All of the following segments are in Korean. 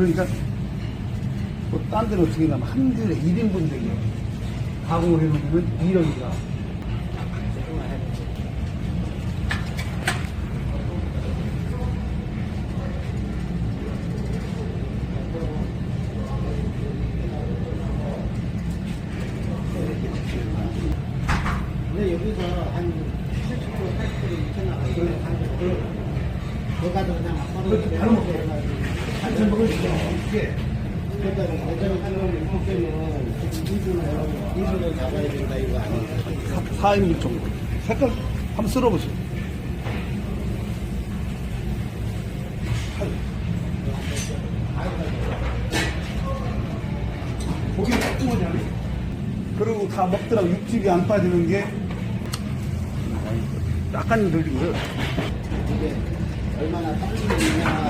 그러니까 뭐딴 데는 어떻게 가면 한 줄에 1인분 되게 가공을 해놓으면 1억이다. 근데 여기서 한 70% 80% 이천 나가고 그 가지고 그냥 막 그렇죠. 다른 거 없어요. 한참 먹을 수 있어. 이게 그러니까 하려면 일곱 개면 이주는 이주는 잡아야 된다 이거 아니에요? 4인분 정도. 색깔 한번 쓸어보세요. 고기 뚱뚱하잖아요. 그리고 다 먹더라고 육즙이 안 빠지는 게 약간 들리고요. 이게 얼마나 하는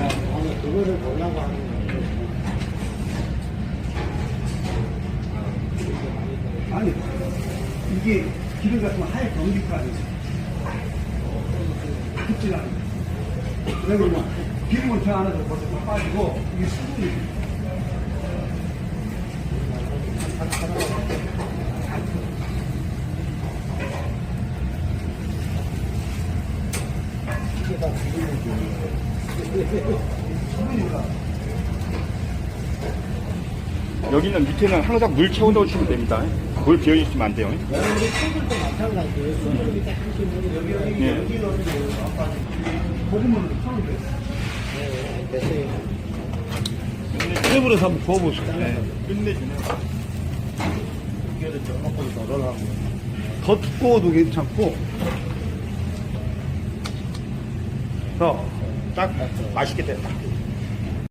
그거를 보려고 하는 거예요. 아니 이게 기름 같으면 하얗게 엉길 거 아니지. 그렇지 않아. 왜 그러냐? 기름은 저 안에서 벌써 다 빠지고 이게 수분이 이게 다 수분이구나. 여기는 밑에는 항상 물 채운다고 치면 됩니다. 물 비어 있으면 안 돼요. 됐어요. 테이블에서 한번 구워보세요. 끝내주네. 이거를 조금 덜어하고. 더 두꺼워도 괜찮고. 자, 딱 맛있게 됐다.